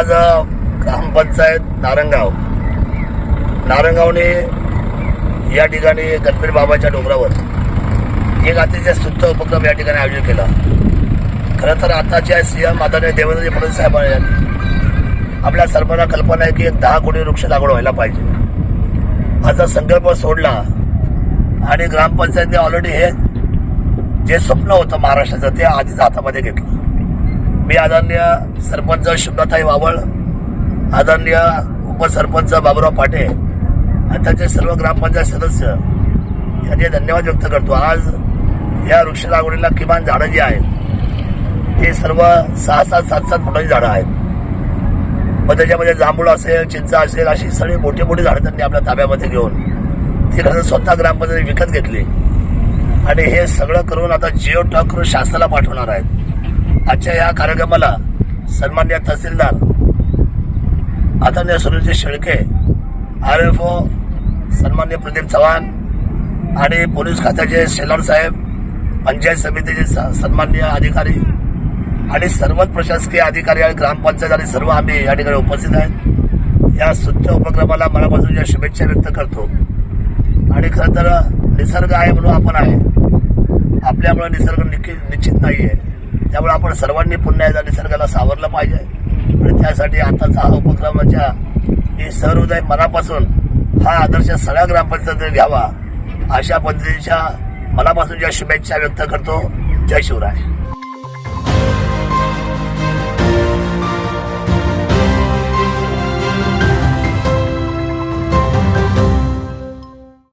आज ग्रामपंचायत नारंगाव. नारंगावने या ठिकाणी गणपती बाबाच्या डोंगरावर एक अतिशय स्तुत्य उपक्रम या ठिकाणी आयोजित केला. खरं तर आताच्या सीएम आदरणीय देवेंद्रजी फडणवीस साहेब यांनी आपल्या सर्वांना कल्पना आहे की एक दहा कोटी वृक्ष लागवड व्हायला पाहिजे. आता संकल्प सोडला आणि ग्रामपंचायतने ऑलरेडी हे जे स्वप्न होतं महाराष्ट्राचं ते आधीच हातामध्ये घेतलं. मी आदरणीय सरपंच शुभ्रताई वावळ आदरणीय उपसरपंच बाबुराव पाटे आणि त्याचे सर्व ग्रामपंचायत सदस्य यांचे धन्यवाद व्यक्त करतो. आज या वृक्ष लागवडीला किमान झाडं जी आहेत ते सर्व सहा सात सात सात फुटाची झाडं आहेत. मग त्याच्यामध्ये जांभूळ असेल चिंचा असेल अशी सगळी मोठी मोठी झाडं त्यांनी आपल्या ताब्यामध्ये घेऊन ती खरं स्वतः ग्रामपंचायत विकत घेतली. आणि हे सगळं करून आता जिओ टॉक करून शासनाला पाठवणार आहेत. आजच्या या कार्यक्रमाला सन्मान्य तहसीलदार आदरणीय Sunilji Shelke R F O सन्मान्य प्रदीप चव्हाण आणि पोलीस खात्याचे शेलार साहेब पंचायत समितीचे स- सन्मान्य अधिकारी आणि सर्वच प्रशासकीय अधिकारी आणि ग्रामपंचायत आणि सर्व आम्ही या ठिकाणी उपस्थित आहेत. या सुत्य उपक्रमाला मनापासून शुभेच्छा व्यक्त करतो. आणि खरं तर निसर्ग आहे म्हणून आपण आहे. आपल्यामुळे निसर्ग निश्चित नाही आहे त्यामुळे आपण सर्वांनी पुन्हा एकदा निसर्गाला सावरलं पाहिजे. आणि त्यासाठी आताचा हा उपक्रमाच्या मी म्हणजे सहृदय मनापासून हा आदर्श सगळ्या ग्रामपंचायतीने घ्यावा. अशा पद्धतीच्या मनापासून ज्या शुभेच्छा व्यक्त करतो. जय शिवराय.